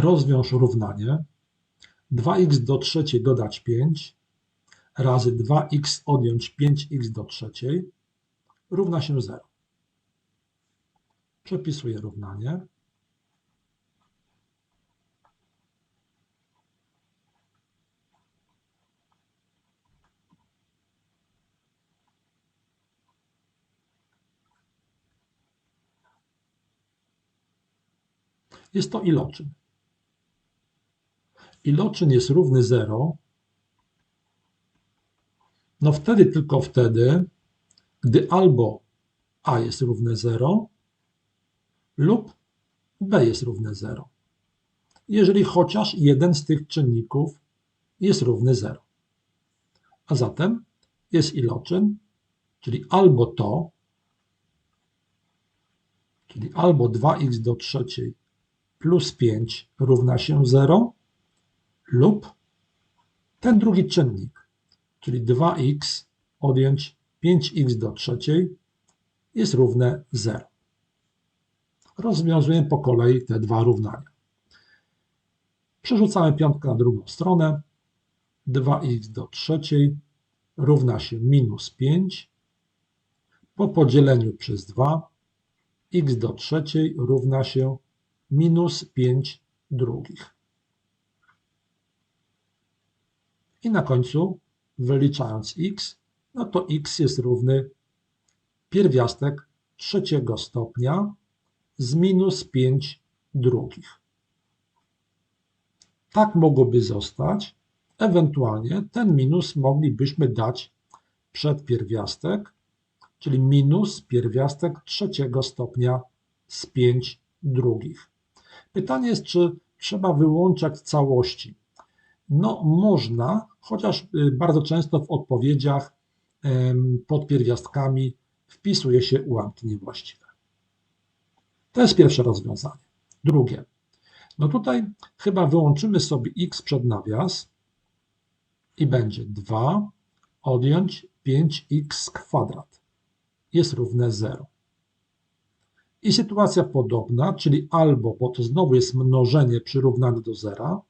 Rozwiąż równanie 2x do trzeciej dodać 5 razy 2x odjąć 5x do trzeciej równa się 0. Przepisuję równanie. Jest to iloczyn. Iloczyn jest równy 0, no wtedy, tylko wtedy, gdy albo a jest równe 0 lub b jest równe 0. Jeżeli chociaż jeden z tych czynników jest równy 0. A zatem jest iloczyn, czyli albo to, czyli albo 2x do trzeciej plus 5 równa się 0 lub ten drugi czynnik, czyli 2x odjąć 5x do trzeciej jest równe 0. Rozwiązujemy po kolei te dwa równania. Przerzucamy piątkę na drugą stronę. 2x do trzeciej równa się minus 5 po podzieleniu przez 2 x do trzeciej równa się minus 5 drugich. I na końcu, wyliczając x, no to x jest równy pierwiastek trzeciego stopnia z minus 5 drugich. Tak mogłoby zostać. Ewentualnie ten minus moglibyśmy dać przed pierwiastek, czyli minus pierwiastek trzeciego stopnia z 5 drugich. Pytanie jest, czy trzeba wyłączać całości. No, można, chociaż y, bardzo często w odpowiedziach pod pierwiastkami wpisuje się ułamki niewłaściwe. To jest pierwsze rozwiązanie. Drugie. No tutaj chyba wyłączymy sobie x przed nawias i będzie 2 odjąć 5x kwadrat jest równe 0. I sytuacja podobna, czyli albo, bo to znowu jest mnożenie przyrównane do zera,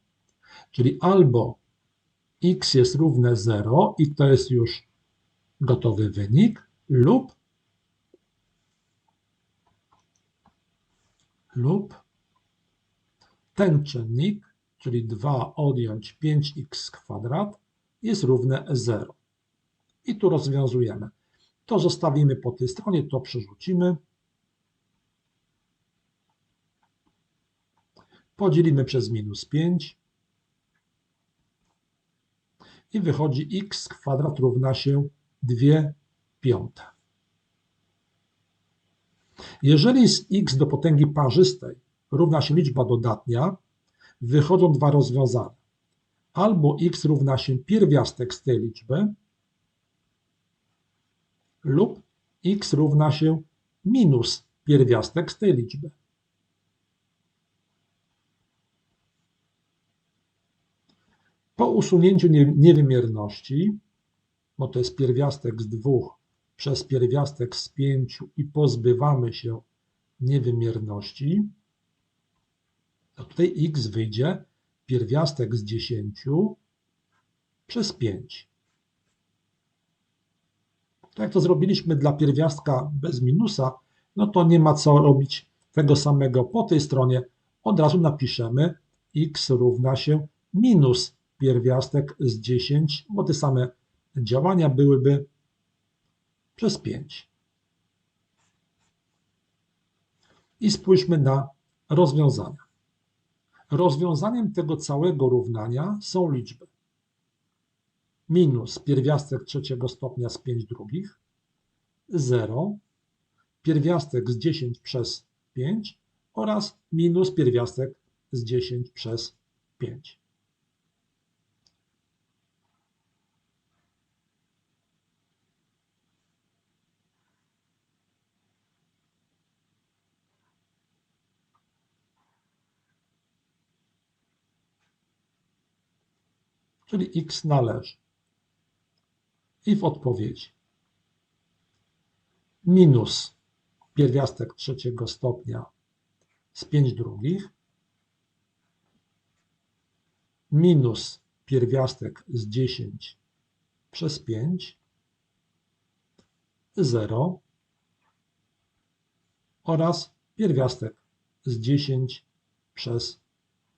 czyli albo x jest równe 0 i to jest już gotowy wynik, lub lub ten czynnik, czyli 2 odjąć 5x kwadrat jest równe 0. I tu rozwiązujemy. To zostawimy po tej stronie, to przerzucimy. Podzielimy przez minus 5 i wychodzi x kwadrat równa się 2 piąte. Jeżeli z x do potęgi parzystej równa się liczba dodatnia, wychodzą dwa rozwiązania. Albo x równa się pierwiastek z tej liczby, lub x równa się minus pierwiastek z tej liczby. Po usunięciu niewymierności, bo to jest pierwiastek z dwóch przez pierwiastek z pięciu i pozbywamy się niewymierności, to tutaj x wyjdzie pierwiastek z 10 przez 5. Tak to zrobiliśmy dla pierwiastka bez minusa, no to nie ma co robić tego samego po tej stronie. Od razu napiszemy x równa się minus pierwiastek z 10, bo te same działania byłyby przez 5. I spójrzmy na rozwiązania. Rozwiązaniem tego całego równania są liczby. Minus pierwiastek trzeciego stopnia z 5 drugich, 0, pierwiastek z 10 przez 5 oraz minus pierwiastek z 10 przez 5. czyli x należy. I w odpowiedzi minus pierwiastek trzeciego stopnia z 5 drugich minus pierwiastek z 10 przez 5, 0 oraz pierwiastek z 10 przez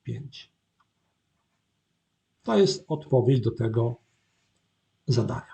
5. To jest odpowiedź do tego zadania.